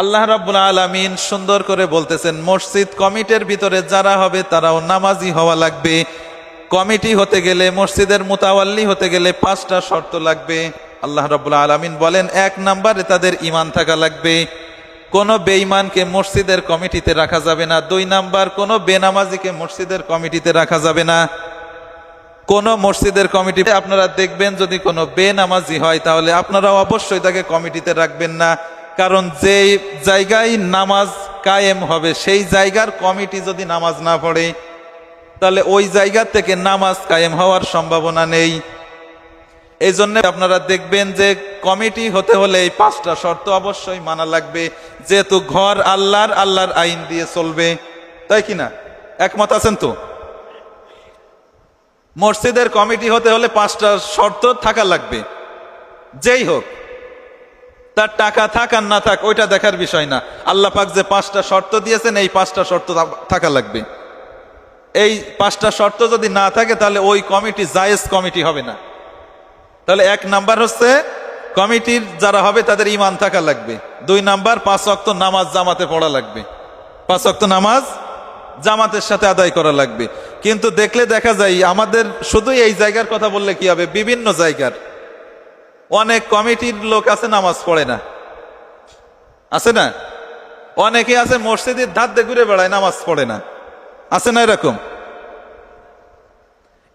আল্লাহ রাব্বুল আলামিন সুন্দর করে বলতেছেন, মসজিদ কমিটির ভিতরে যারা হবে তারাও নামাজি হওয়া লাগবে। কমিটি হতে গেলে, মসজিদের মোতাওয়াল্লি হতে গেলে পাঁচটা শর্ত লাগবে। আল্লাহ রাব্বুল আলামিন বলেন, এক নম্বরে তাদের ইমান থাকা লাগবে। কোনো বেঈমানকে মসজিদের কমিটিতে রাখা যাবে না। দুই নাম্বার, কোনো বেনামাজিকে মসজিদের কমিটিতে রাখা যাবে না। কোন মসজিদের কমিটিতে আপনারা দেখবেন, যদি কোনো বেনামাজি হয়, তাহলে আপনারা অবশ্যই তাকে কমিটিতে রাখবেন না। কারণ যে জায়গায় নামাজ কায়েম হবে, সেই জায়গার কমিটি যদি নামাজ না পড়ে, তাহলে ওই জায়গা থেকে নামাজ কায়েম হওয়ার সম্ভাবনা নেই। এই জন্য আপনারা দেখবেন যে কমিটি হতে হলে এই পাঁচটা শর্ত অবশ্যই মানা লাগবে, যেহেতু ঘর আল্লাহর আল্লাহর আইন দিয়ে চলবে। তাই কি না? একমত আছেন তো? মসজিদের কমিটি হতে হলে পাঁচটা শর্ত থাকা লাগবে। যেই হোক তার টাকা থাক আর না থাক, ওইটা দেখার বিষয় না। আল্লাহ পাক যে পাঁচটা শর্ত দিয়েছেন, এই পাঁচটা শর্ত থাকা লাগবে। এই পাঁচটা শর্ত যদি না থাকে, তাহলে ওই কমিটি, জায়েজ কমিটি হবে না। তাহলে এক নাম্বার হচ্ছে, কমিটির যারা হবে, তাদের ইমান থাকা লাগবে। দুই নাম্বার, পাঁচ অক্ত নামাজ জামাতে পড়া লাগবে। পাঁচ অক্ত নামাজ জামাতের সাথে আদায় করা লাগবে। কিন্তু দেখলে দেখা যায়, আমাদের শুধু এই জায়গার কথা বললে কি হবে? বিভিন্ন জায়গার। অনেক কমিটির লোক আছে, নামাজ পড়ে না। আছে না? অনেকে আছে, মসজিদের ধার দিয়ে ঘুরে বেড়ায়, নামাজ পড়ে না। আছে না এরকম?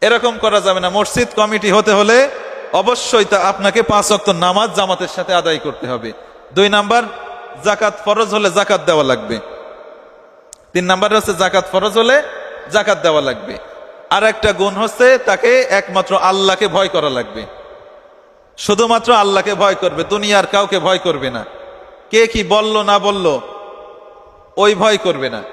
এরকম করা যাবে না। মসজিদ কমিটি হতে হলে অবশ্যই তা আপনাকে পাঁচ অক্ত নামাজ জামাতের সাথে আদায় করতে হবে। দুই নাম্বার জাকাত ফরজ হলে জাকাত দেওয়া লাগবে। তিন নাম্বার হচ্ছে জাকাত ফরজ হলে জাকাত দেওয়া লাগবে। আর একটা গুণ হচ্ছে, তাকে একমাত্র আল্লাহকে ভয় করা লাগবে। শুধুমাত্র আল্লাহকে ভয় করবে, দুনিয়ার কাউকে ভয় করবে না। কে কি বলল, না বলল, ওই ভয় করবে না।